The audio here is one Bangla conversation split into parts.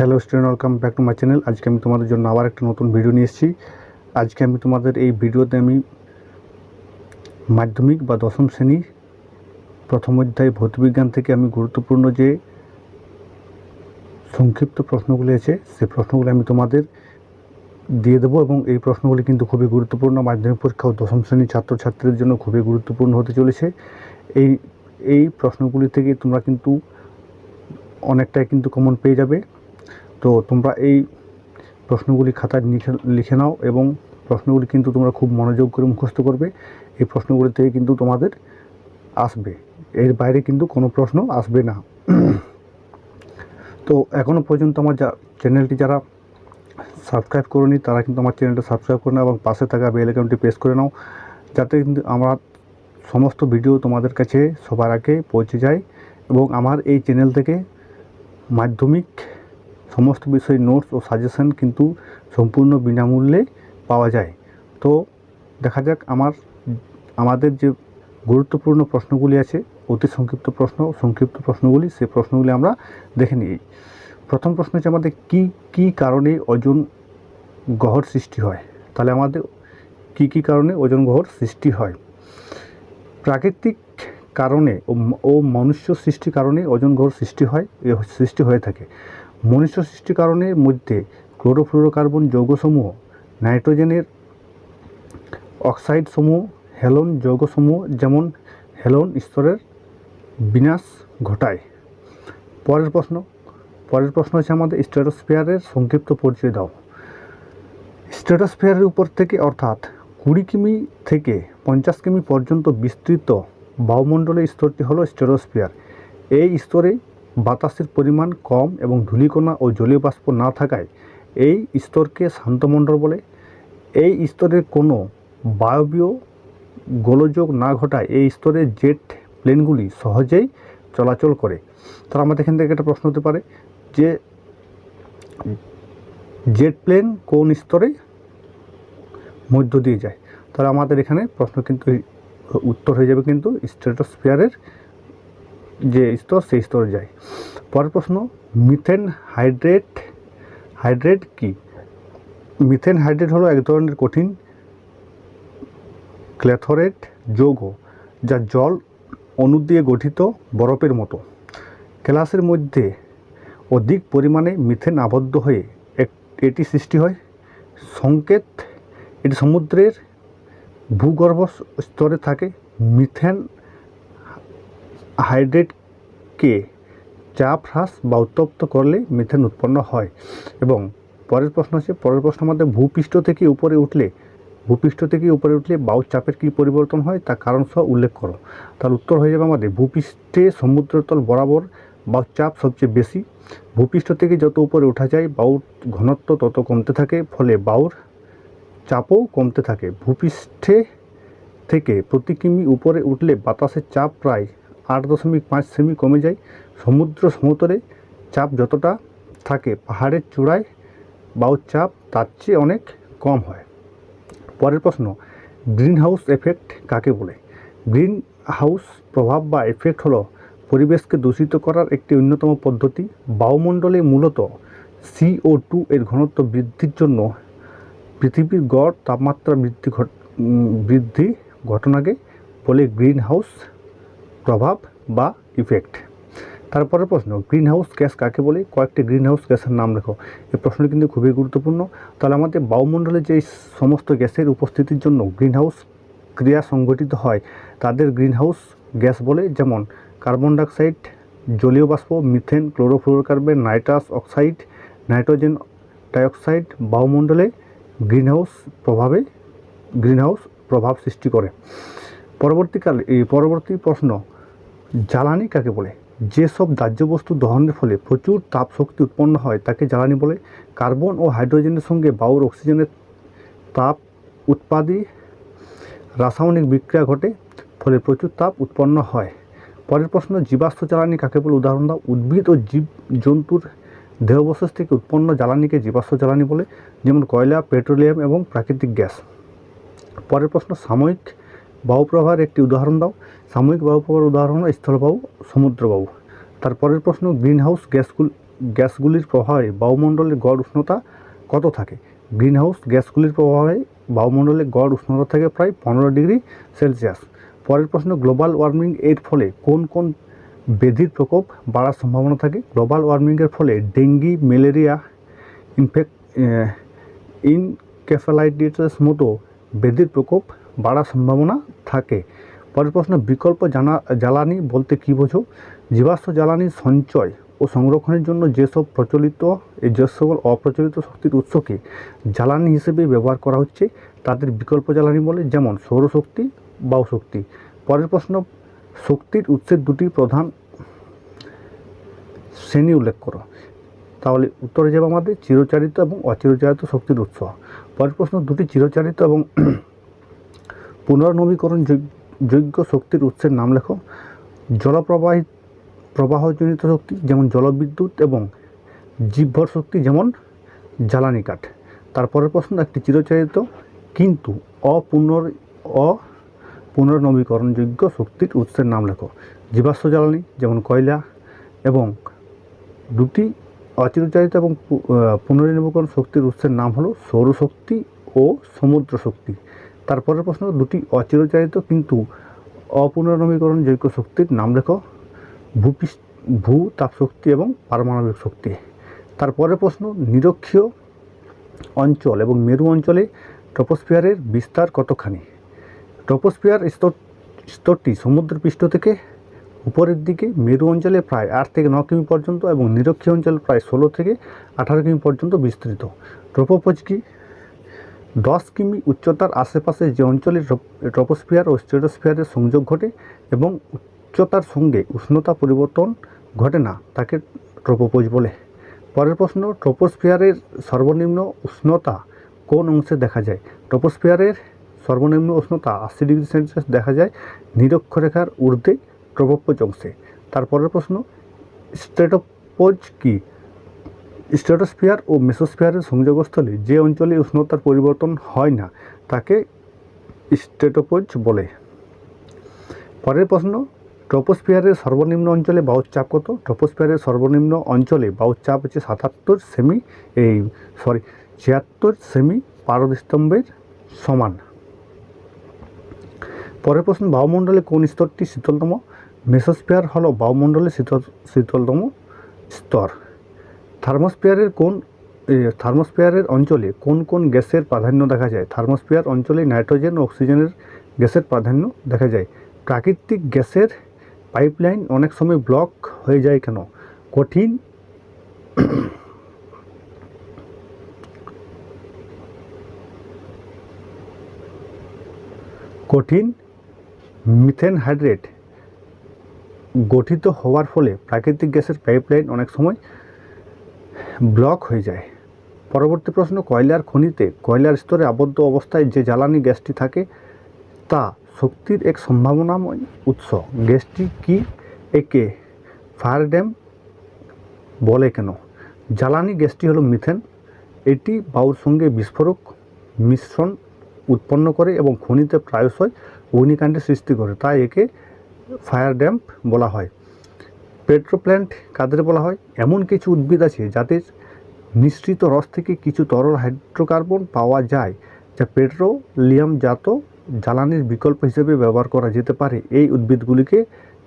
Hello student welcome back to my channel আজকে আমি তোমাদের জন্য আবার একটা নতুন ভিডিও নিয়ে এসেছি। আজকে আমি তোমাদের এই ভিডিওতে আমি মাধ্যমিক বা দশম শ্রেণির প্রথম অধ্যায় ভৌতবিজ্ঞান থেকে আমি গুরুত্বপূর্ণ যে সংক্ষিপ্ত প্রশ্নগুলি আছে সেই প্রশ্নগুলি আমি তোমাদের দিয়ে দেবো এবং এই প্রশ্নগুলি কিন্তু খুবই গুরুত্বপূর্ণ। মাধ্যমিক পরীক্ষা ও দশম শ্রেণির ছাত্রছাত্রীদের জন্য খুবই গুরুত্বপূর্ণ হতে চলেছে। এই এই প্রশ্নগুলি থেকে তোমরা কিন্তু অনেকটাই কিন্তু কমন পেয়ে যাবে। তো তোমরা এই প্রশ্নগুলি খাতায় লিখে লিখে নাও এবং প্রশ্নগুলি কিন্তু তোমরা খুব মনোযোগ করে মুখস্থ করবে। এই প্রশ্নগুলি থেকে কিন্তু তোমাদের আসবে। এর বাইরে কিন্তু কোনো প্রশ্ন আসবে না। তো এখনও পর্যন্ত আমার যা, চ্যানেলটি যারা সাবস্ক্রাইব করনি, তারা কিন্তু আমার চ্যানেলটা সাবস্ক্রাইব করে নাও এবং পাশে থাকা বেল আইকনটি প্রেস করে নাও। যাতে কিন্তু আমার সমস্ত ভিডিও তোমাদের কাছে সবার আগে পৌঁছে যায় এবং আমার এই চ্যানেল থেকে মাধ্যমিক সমস্ত বিষয় নোটস ও সাজেশন কিন্তু সম্পূর্ণ বিনামূল্যে পাওয়া যায়। তো দেখা যাক আমার, আমাদের যে গুরুত্বপূর্ণ প্রশ্নগুলি আছে, অতি সংক্ষিপ্ত প্রশ্ন, সংক্ষিপ্ত প্রশ্নগুলি সেই প্রশ্নগুলি আমরা দেখে নিই। প্রথম প্রশ্ন হচ্ছে আমাদের কি কি কারণে ওজন গহর সৃষ্টি হয়? তাহলে আমাদের কি কি কারণে ওজন গহর সৃষ্টি হয়? প্রাকৃতিক কারণে ও মনুষ্য সৃষ্টির কারণে ওজন গহর সৃষ্টি হয় সৃষ্টি হয়ে থাকে। মনুষ্য সৃষ্টি কারণের মধ্যে ক্লোরোফ্লোরোকার্বন যৌগসমূহ, নাইট্রোজেনের অক্সাইডসমূহ, হেলন যৌগসমূহ যেমন হেলন স্তরের বিনাশ ঘটায়। পরের প্রশ্ন পরের প্রশ্ন হচ্ছে আমাদের স্ট্র্যাটোস্ফিয়ারের সংক্ষিপ্ত পরিচয় দাও। স্ট্র্যাটোস্ফিয়ারের উপর থেকে অর্থাৎ কুড়ি কিমি থেকে পঞ্চাশ কিমি পর্যন্ত বিস্তৃত বায়ুমণ্ডলের স্তরটি হলো স্ট্র্যাটোস্ফিয়ার। এই স্তরে বাতাসের পরিমাণ কম এবং ধূলিকণা ও জলীয় বাষ্প না থাকায় এই স্তরকে শান্তমণ্ডল বলে। এই স্তরের কোনো বায়বীয় গোলযোগ না ঘটায় এই স্তরে জেট প্লেনগুলি সহজেই চলাচল করে। তাহলে আমাদের এখান থেকে একটা প্রশ্ন হতে পারে যে, জেট প্লেন কোন স্তরে মধ্য দিয়ে যায়? তাহলে আমাদের এখানে প্রশ্ন কিন্তু উত্তর হয়ে যাবে কিন্তু স্ট্রেটোস্ফিয়ারের যে স্তর, সেই স্তরে যায় পরের প্রশ্ন মিথেন হাইড্রেট হাইড্রেট কি? মিথেন হাইড্রেট হলো এক ধরনের কঠিন ক্ল্যাথরেট যৌগ, যা জল অণু দিয়ে গঠিত বরফের মতো। ক্লাসের মধ্যে অধিক পরিমাণে মিথেন আবদ্ধ হয়ে এটি সৃষ্টি হয় সংকেত। এটি সমুদ্রের ভূগর্ভ স্তরে থাকে মিথেন হাইড্রেটকে চাপ হ্রাস বা উত্তপ্ত করলে মিথেন উৎপন্ন হয়। এবং পরের প্রশ্ন আছে পরের প্রশ্ন আমাদের ভূপৃষ্ঠ থেকে উপরে উঠলে, ভূপৃষ্ঠ থেকে উপরে উঠলে বায়ু চাপের কী পরিবর্তন হয়? তা কারণ সহ উল্লেখ করো। তার উত্তর হয়ে যাবে আমাদের, ভূপৃষ্ঠে সমুদ্রতল বরাবর বায়ুর চাপ সবচেয়ে বেশি। ভূপৃষ্ঠ থেকে যত উপরে ওঠা যায় বায়ুর ঘনত্ব তত কমতে থাকে, ফলে বায়ুর চাপও কমতে থাকে। ভূপৃষ্ঠে থেকে প্রতি কিমি উপরে উঠলে বাতাসের চাপ প্রায় আট দশমিক পাঁচ সেমি কমে যায়। সমুদ্র সমতলে চাপ যতটা থাকে, পাহাড়ের চূড়ায় বায়ুর চাপ তার চেয়ে অনেক কম হয়। পরের প্রশ্ন গ্রিন হাউস এফেক্ট কাকে বলে? গ্রিন হাউস প্রভাব বা এফেক্ট হলো পরিবেশকে দূষিত করার একটি অন্যতম পদ্ধতি। বায়ুমণ্ডলে মূলত সিও টু এর ঘনত্ব বৃদ্ধির জন্য পৃথিবীর গড় তাপমাত্রা বৃদ্ধি বৃদ্ধি ঘটনাকে বলে গ্রিন হাউস প্রভাব বা ইফেক্ট তারপরের প্রশ্ন গ্রিন হাউস গ্যাস কাকে বলে? কয়েকটি গ্রিন হাউস গ্যাসের নাম লেখো। এই প্রশ্নটি কিন্তু খুবই গুরুত্বপূর্ণ। তাহলে আমাদের বায়ুমণ্ডলে যে সমস্ত গ্যাসের উপস্থিতির জন্য গ্রিন হাউস ক্রিয়া সংঘটিত হয়, তাদের গ্রিন হাউস গ্যাস বলে যেমন কার্বন ডাইঅক্সাইড জলীয় বাষ্প methane chlorofluorocarbon nitrous oxide nitrogen dioxide বায়ুমণ্ডলে গ্রিনহাউস প্রভাবে গ্রিনহাউস প্রভাব সৃষ্টি করে। পরবর্তীকালে, এই পরবর্তী প্রশ্ন, জ্বালানি কাকে বলে? যেসব দাহ্য বস্তু দহনের ফলে প্রচুর তাপ শক্তি উৎপন্ন হয় তাকে জ্বালানি বলে। কার্বন ও হাইড্রোজেনের সঙ্গে বায়ুর অক্সিজেনের তাপ উৎপাদী রাসায়নিক বিক্রিয়া ঘটে, ফলে প্রচুর তাপ উৎপন্ন হয়। পরের প্রশ্ন, জীবাশ্ম জ্বালানি কাকে বলে? উদাহরণ দাও। উদ্ভিদ ও জীব জন্তুর দেহাবশেষ থেকে উৎপন্ন জ্বালানিকে জীবাশ্ম জ্বালানি বলে, যেমন কয়লা, পেট্রোলিয়াম এবং প্রাকৃতিক গ্যাস। পরের প্রশ্ন, সাময়িক বায়ুপ্রবাহের একটি উদাহরণ দাও। সাময়িক বায়ুপ্রবাহের উদাহরণ হলো স্থলবায়ু সমুদ্রবায়ু তারপরের প্রশ্ন গ্রিন হাউস গ্যাসগুলো, গ্যাসগুলির প্রভাবে বায়ুমণ্ডলের গড় উষ্ণতা কত থাকে? গ্রিন হাউস গ্যাসগুলির প্রভাবে বায়ুমণ্ডলের গড় উষ্ণতা থাকে প্রায় পনেরো ডিগ্রি সেলসিয়াস। পরের প্রশ্ন, গ্লোবাল ওয়ার্মিং এর ফলে কোন কোন বেধির প্রকোপ বাড়ার সম্ভাবনা থাকে? গ্লোবাল ওয়ার্মিংয়ের ফলে ডেঙ্গি, ম্যালেরিয়া ইনফেক্ট ইনকেফালাইটিসের মতো বেধির প্রকোপ বাড়ার সম্ভাবনা থাকে। পরের প্রশ্ন, বিকল্প জানা, জ্বালানি বলতে কী বোঝো? জীবাশ্ম জ্বালানি সঞ্চয় ও সংরক্ষণের জন্য যেসব প্রচলিত এই যে সকল অপ্রচলিত শক্তির উৎসকে জ্বালানি হিসেবে ব্যবহার করা হচ্ছে তাদের বিকল্প জ্বালানি বলে, যেমন সৌরশক্তি বায়ুশক্তি পরের প্রশ্ন, শক্তির উৎসের দুটি প্রধান শ্রেণি উল্লেখ করো। তাহলে উত্তরে যাবে আমাদের চিরচারিত এবং অচিরচারিত শক্তির উৎস। পরের প্রশ্ন, দুটি চিরচারিত এবং পুনর্নবীকরণ যোগ্য শক্তির উৎসের নাম লেখো। জলপ্রবাহিত প্রবাহজনিত শক্তি যেমন জলবিদ্যুৎ এবং জীবভর শক্তি যেমন জ্বালানি কাঠ। তারপরের প্রশ্ন একটি চিরচারিত, কিন্তু অপুনর অ পুনর্নবীকরণযোগ্য শক্তির উৎসের নাম লেখো। জীবাশ্ম জ্বালানি যেমন কয়লা এবং দুটি অচিরচারিত এবং পুনর্নবীকরণ শক্তির উৎসের নাম হলো সৌরশক্তি ও সমুদ্র শক্তি তারপরের প্রশ্ন, দুটি অচিরচারিত কিন্তু অপুনর্নবীকরণযোগ্য শক্তির নাম লেখো, ভূপৃষ্ঠ, ভূ তাপশক্তি এবং পারমাণবিক শক্তি। তারপরের প্রশ্ন, নিরক্ষীয় অঞ্চল এবং মেরু অঞ্চলে ট্রপোস্ফিয়ারের বিস্তার কতখানি? ট্রপোস্ফিয়ার স্তর, স্তরটি সমুদ্রপৃষ্ঠ থেকে উপরের দিকে, মেরু অঞ্চলে প্রায় আট থেকে ন কিমি পর্যন্ত এবং নিরক্ষীয় অঞ্চলে প্রায় ষোলো থেকে আঠারো কিমি পর্যন্ত বিস্তৃত। ট্রপোপজ কি? দশ কিমি উচ্চতার আশেপাশে যে অঞ্চলে ট্রপ- ট্রপোস্ফিয়ার ও স্ট্রেটোস্ফিয়ারের সংযোগ ঘটে এবং উচ্চতার সঙ্গে উষ্ণতা পরিবর্তন ঘটে না, তাকে ট্রপোপোজ বলে। পরের প্রশ্ন, ট্রপোস্ফিয়ারের সর্বনিম্ন উষ্ণতা কোন অংশে দেখা যায়? ট্রপোস্ফিয়ারের সর্বনিম্ন উষ্ণতা আশি ডিগ্রি সেলসিয়াস দেখা যায় নিরক্ষরেখার ঊর্ধ্বে ট্রপোপোজ অংশে। তারপরের প্রশ্ন, স্ট্রেটোপোজ কি? স্ট্রেটোস্ফিয়ার ও মেসোস্ফিয়ারের সংযোগস্থলে যে অঞ্চলে উষ্ণতার পরিবর্তন হয় না, তাকে স্ট্রেটোপোজ বলে। পরের প্রশ্ন, ট্রপোস্ফিয়ারের সর্বনিম্ন অঞ্চলে বায়ুর চাপ কত? ট্রপোস্ফিয়ারের সর্বনিম্ন অঞ্চলে বায়ুর চাপ হচ্ছে সাতাত্তর সেমি, এই সরি ছিয়াত্তর সেমি পারদস্তম্ভের সমান। পরের প্রশ্ন বায়ুমণ্ডলে কোন স্তরটি শীতলতম? মেসোস্ফিয়ার হলো বায়ুমণ্ডলের শীতল, শীতলতম স্তর। থার্মোস্ফিয়ারের কোন থার্মোস্ফিয়ারের অঞ্চলে কোন কোন গ্যাসের প্রাধান্য দেখা যায়? থার্মোস্ফিয়ার অঞ্চলে নাইট্রোজেন ও অক্সিজেনের গ্যাসের প্রাধান্য দেখা যায়। প্রাকৃতিক গ্যাসের পাইপলাইন অনেক সময় ব্লক হয়ে যায় কেন? কঠিন কঠিন মিথেন হাইড্রেট গঠিত হওয়ার ফলে প্রাকৃতিক গ্যাসের পাইপলাইন অনেক সময় ব্লক হয়ে যায়। পরবর্তী প্রশ্ন, কয়লার খনিতে কয়লার স্তরে আবদ্ধ অবস্থায় যে জ্বালানি গ্যাসটি থাকে, তা শক্তির এক সম্ভাবনাময় উৎস। গ্যাসটি কি একে ফায়ার ড্যাম বলে কেন? জ্বালানি গ্যাসটি হলো মিথেন। এটি বায়ুর সঙ্গে বিস্ফোরক মিশ্রণ উৎপন্ন করে এবং খনিতে প্রায়শই অগ্নিকাণ্ডের সৃষ্টি করে, তাই একে ফায়ার ড্যাম্প বলা হয়। পেট্রোপ্ল্যান্ট কাদের বলা হয়? এমন কিছু উদ্ভিদ আছে যাদের নিঃসৃত রস থেকে কিছু তরল হাইড্রোকার্বন পাওয়া যায় যা পেট্রোলিয়ামজাত জ্বালানির বিকল্প হিসেবে ব্যবহার করা যেতে পারে। এই উদ্ভিদগুলিকে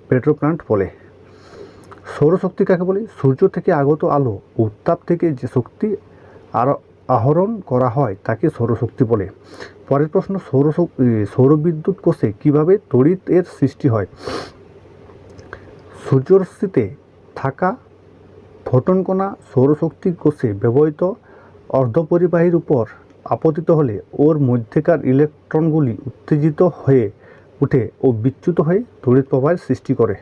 পেট্রোপ্ল্যান্ট বলে। সৌরশক্তি কাকে বলে? সূর্য থেকে আগত আলো উত্তাপ থেকে যে শক্তি আর আহরণ করা হয় তাকে সৌরশক্তি বলে। পরের প্রশ্ন এ, সৌরবিদ্যুৎ কোষে কীভাবে তড়িৎ এর সৃষ্টি হয়? সূর্যরশ্মিতে থাকা ফোটন কণা সৌরশক্তি কোষে ব্যবহৃত অর্ধপরিবাহীর উপর আপতিত হলে ওর মধ্যেকার ইলেকট্রনগুলি উত্তেজিত হয়ে উঠে ও বিচ্যুত হয়ে তড়িৎ প্রবাহের সৃষ্টি করে।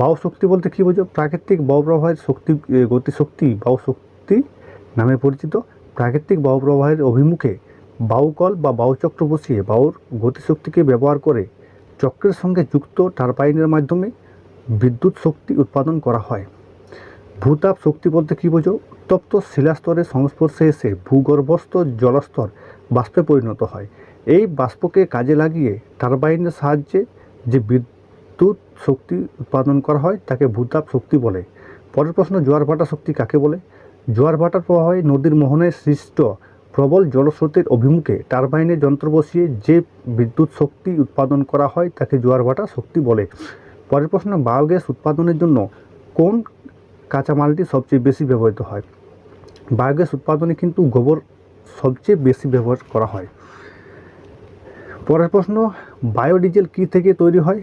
বায়ু শক্তি বলতে কী বোঝো? প্রাকৃতিক বায়ু প্রবাহের শক্তি গতিশক্তি বায়ু শক্তি নামে পরিচিত। প্রাকৃতিক বায়ু প্রবাহের অভিমুখে বাউকল বা বায়ুচক্র বসিয়ে বাউর গতিশক্তিকে ব্যবহার করে চক্রের সঙ্গে যুক্ত টারবাইনের মাধ্যমে বিদ্যুৎ শক্তি উৎপাদন করা হয়। ভূতাপ শক্তি বলতে কী বোঝো? উত্তপ্ত শিলাস্তরের সংস্পর্শে এসে ভূগর্ভস্থ জলস্তর বাষ্পে পরিণত হয়। এই বাষ্পকে কাজে লাগিয়ে টারবাইনের সাহায্যে যে বিদ্যুৎ শক্তি উৎপাদন করা হয়, তাকে ভূতাপ শক্তি বলে। পরের প্রশ্ন, জোয়ার ভাটা শক্তি কাকে বলে? জোয়ার ভাটার প্রভাবে নদীর মোহনে সৃষ্ট প্রবল জলস্রোতের অভিমুখে টারবাইনে যন্ত্র বসিয়ে যে বিদ্যুৎ শক্তি উৎপাদন করা হয়, তাকে জোয়ার ভাটা শক্তি বলে। পরের প্রশ্ন বায়োগ্যাস উৎপাদনের জন্য কোন কাঁচামালটি সবচেয়ে বেশি ব্যবহৃত হয়? বায়োগ্যাস উৎপাদনে কিন্তু গোবর সবচেয়ে বেশি ব্যবহার করা হয়। পরের প্রশ্ন, বায়োডিজেল কী থেকে তৈরি হয়?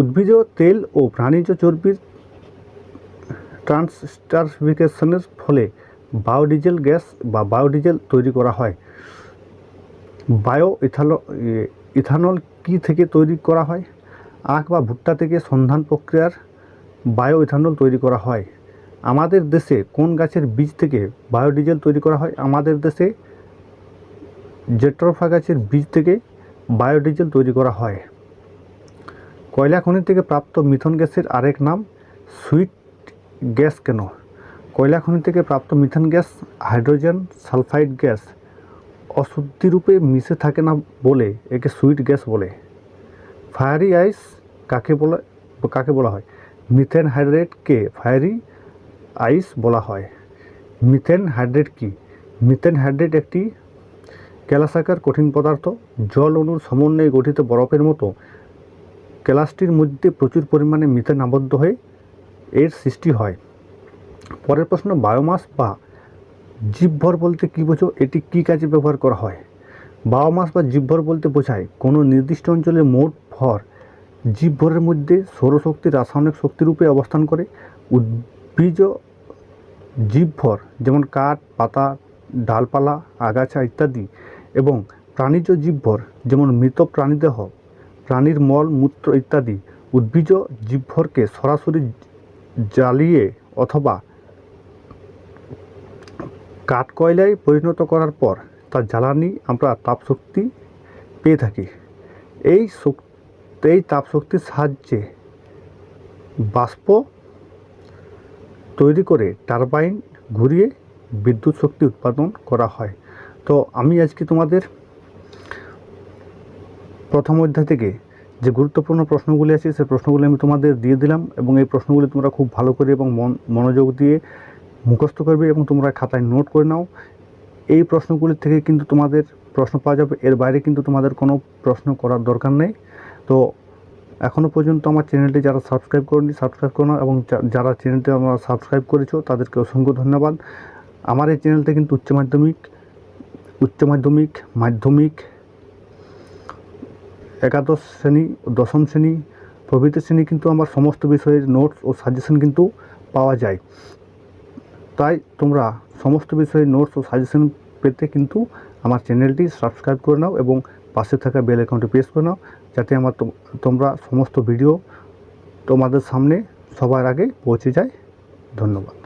উদ্ভিজ তেল ও প্রাণীজ চর্বির ট্রান্সস্টারফিকেশনের ফলে বায়োডিজেল গ্যাস বা বায়োডিজেল তৈরি করা হয়। বায়ো ইথানো ইথানল কী থেকে তৈরি করা হয়? আখ বা ভুট্টা থেকে সন্ধান প্রক্রিয়ার বায়ো ইথানল তৈরি করা হয়। আমাদের দেশে কোন গাছের বীজ থেকে বায়োডিজেল তৈরি করা হয়? আমাদের দেশে জেট্রোফা গাছের বীজ থেকে বায়োডিজেল তৈরি করা হয়। কয়লা খনি থেকে প্রাপ্ত মিথন গ্যাসের আরেক নাম, সুইট গ্যাস কেন? কয়লা খনি থেকে প্রাপ্ত methane gas, hydrogen sulphide gas অশুদ্ধিরূপে মিশে থাকে না বলে একে সুইট গ্যাস বলে। ফায়ারি আইস কাকে বলা কাকে বলা হয়? মিথেন হাইড্রেটকে ফায়ারি আইস বলা হয়। মিথেন হাইড্রেট কি? মিথেন হাইড্রেট একটি কেলাসাকার কঠিন পদার্থ। জল অণুর সমন্বয়ে গঠিত বরফের মতো। কেলাসটির মধ্যে প্রচুর পরিমাণে মিথেন আবদ্ধ হয়ে এর সৃষ্টি হয়। পরের প্রশ্ন, বায়োমাস বা জীবভর বলতে কী বোঝো? এটি কী কাজে ব্যবহার করা হয়? বায়োমাস বা জীবভর বলতে বোঝায় কোনো নির্দিষ্ট অঞ্চলে মোট ভর জীবভরের মধ্যে সৌরশক্তি রাসায়নিক শক্তিরূপে অবস্থান করে। উদ্ভিজ জীবভর, যেমন কাঠ, পাতা, ডালপালা, আগাছা ইত্যাদি, এবং প্রাণীজ জীবভর, যেমন মৃত প্রাণীদেহ, প্রাণীর মল, মূত্র ইত্যাদি। উদ্ভিজ জীবভরকে সরাসরি জ্বালিয়ে অথবা কাঠ কয়লায় পরিণত করার পর তার জ্বালানি আমরা তাপশক্তি পেয়ে থাকি। এই শক্তি এই তাপশক্তির সাহায্যে বাষ্প তৈরি করে টারবাইন ঘুরিয়ে বিদ্যুৎ শক্তি উৎপাদন করা হয়। তো আমি আজকে তোমাদের প্রথম অধ্যায় থেকে যে গুরুত্বপূর্ণ প্রশ্নগুলি আছে, সেই প্রশ্নগুলি আমি তোমাদের দিয়ে দিলাম এবং এই প্রশ্নগুলি তোমরা খুব ভালো করে এবং মন, মনোযোগ দিয়ে মুখস্থ করবে এবং তোমরা খাতায় নোট করে নাও। এই প্রশ্নগুলি থেকে কিন্তু তোমাদের প্রশ্ন পাওয়া যাবে। এর বাইরে কিন্তু তোমাদের কোনো প্রশ্ন করার দরকার নেই। তো এখনও পর্যন্ত আমার চ্যানেলটি যারা সাবস্ক্রাইব করেনি, সাবস্ক্রাইব করো এবং যারা চ্যানেলটি আমরা সাবস্ক্রাইব করেছ, তাদেরকে অসংখ্য ধন্যবাদ। আমার এই চ্যানেলতে কিন্তু উচ্চ মাধ্যমিক উচ্চ মাধ্যমিক মাধ্যমিক, একাদশ শ্রেণি, দশম শ্রেণি, প্রভৃতি শ্রেণি কিন্তু আমার সমস্ত বিষয়ের নোটস ও সাজেশন কিন্তু পাওয়া যায়। তাই তোমরা সমস্ত বিষয়ের নোটস ও সাজেশন পেতে কিন্তু আমার চ্যানেলটি সাবস্ক্রাইব করে নাও এবং পাশে থাকা বেল অ্যাকাউন্টে প্রেস করে নাও, যাতে আমার তোম- তোমরা সমস্ত ভিডিও তোমাদের সামনে সবার আগে পৌঁছে যায়। ধন্যবাদ।